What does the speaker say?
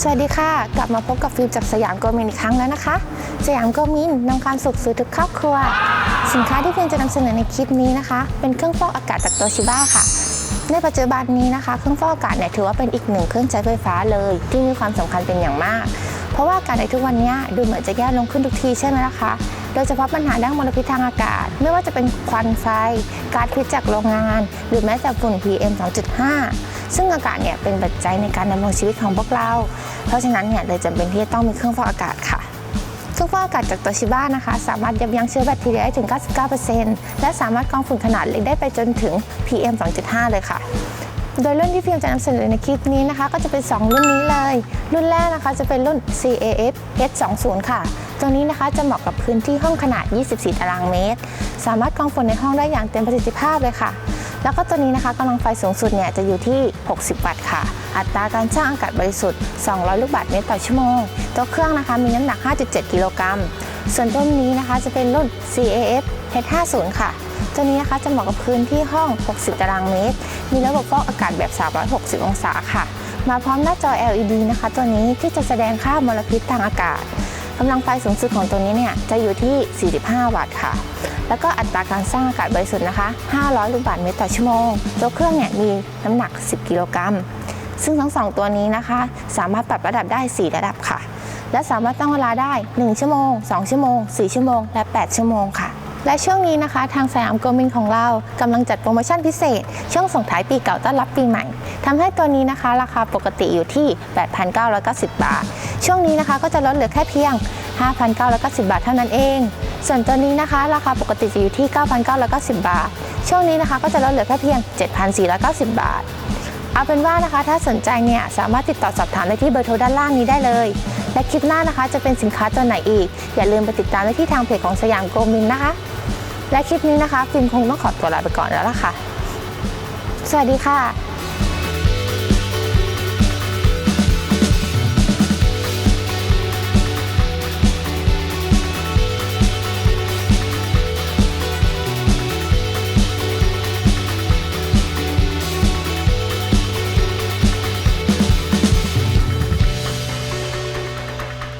สวัสดีค่ะ กลับมาพบกับฟิล์มจากสยามโกมินอีกครั้งแล้วนะคะ สยามโกมินนำความสุขสู่ทุกครอบครัว สินค้าที่ฟิล์มจะนำเสนอในคลิปนี้นะคะ เป็นเครื่องฟอกอากาศจากโตชิบ้าค่ะ ในปัจจุบันนี้นะคะ เครื่องฟอกอากาศเนี่ยถือว่าเป็นอีกหนึ่งเครื่องใช้ไฟฟ้าเลย ที่มีความสำคัญเป็นอย่างมาก เพราะว่าอากาศในทุกวันนี้ดูเหมือนจะแย่ลงขึ้นทุกทีใช่ไหมล่ะคะโดยเฉพาะปัญหาด้านมลพิษทางอากาศ ไม่ว่าจะเป็นควันไฟก๊าซพิษจากโรงงาน หรือแม้แต่ฝุ่น PM 2.5 ซึ่งอากาศเนี่ยเป็นปัจจัยในการดำรงชีวิตของพวกเรา เพราะฉะนั้นเนี่ยเลยจำเป็นที่จะต้องมีเครื่องฟอกอากาศค่ะเครื่องฟอกอากาศจากโตชิบ้านะคะ สามารถยับยั้งเชื้อแบคทีเรียได้ถึง 99%และสามารถกรองฝุ่นขนาดเล็กได้ไปจนถึง PM 2.5 เลยค่ะ โดยรุ่นที่พิมจะนำเสนอในคลิปนี้นะคะ ก็จะเป็น 2 รุ่นนี้เลย รุ่นแรกนะคะจะเป็นรุ่น CAF H20 ค่ะ ตัวนี้นะคะจะเหมาะกับพื้นที่ห้องขนาด 24 ตารางเมตร สามารถกรองฝุ่นในห้องได้อย่างเต็มประสิทธิภาพเลยค่ะ แล้วก็ตัวนี้นะคะกำลังไฟสูงสุดเนี่ยจะอยู่ที่ 60 วัตต์ค่ะ อัตราการสร้างอากาศบริสุทธิ์ 200 ลูกบาศก์เมตรต่อชั่วโมง ตัวเครื่องนะคะมีน้ำหนัก 5.7 กิโลกรัม ส่วนตัวนี้นะคะจะเป็นรุ่น CAF H50 ค่ะ ตัวนี้นะคะจะเหมาะกับพื้นที่ห้อง 60 ตารางเมตร มีระบบฟอกอากาศแบบ 360 องศาค่ะ มาพร้อมหน้าจอ LED นะคะ ตัวนี้ที่จะแสดงค่ามลพิษทางอากาศ กำลังไฟสูงสุดของตัวนี้เนี่ยจะอยู่ที่ 45 วัตต์ค่ะ แล้วก็อัตราการสร้างอากาศบริสุทธิ์นะคะ 500 ลูกบาศก์เมตรต่อชั่วโมง ตัวเครื่องเนี่ยมีน้ำหนัก 10 กิโลกรัม ซึ่งทั้งสองตัวนี้นะคะ สามารถปรับระดับได้ 4 ระดับค่ะ และสามารถตั้งเวลาได้ 1 ชั่วโมง 2 ชั่วโมง 4 ชั่วโมง และ 8 ชั่วโมงค่ะ และช่วงนี้นะคะทางสยามโกมินของเรากำลังจัดโปรโมชั่นพิเศษ ช่วงส่งท้ายปีเก่าต้อนรับปีใหม่ทำให้ตัวนี้นะคะ ราคาปกติอยู่ที่ 8,990 บาท ช่วงนี้นะคะก็จะลดเหลือแค่เพียง 5,990 บาทเท่านั้นเอง ส่วนตัวนี้นะคะ ราคาปกติจะอยู่ที่ 9,990 บาท ช่วงนี้นะคะก็จะลดเหลือแค่เพียง 7,490 บาท เอาเป็นว่านะคะถ้าสนใจเนี่ยสามารถติดต่อสอบถามได้ที่เบอร์โทรด้านล่างนี้ได้เลย และคลิปหน้านะคะจะเป็นสินค้าตัวไหนอีก อย่าลืมไปติดตามได้ที่ทางเพจของสยามโกลมินนะคะ และคลิปนี้นะคะฟิล์มคงต้องขอตัวลาไปก่อนแล้วล่ะค่ะ สวัสดีค่ะ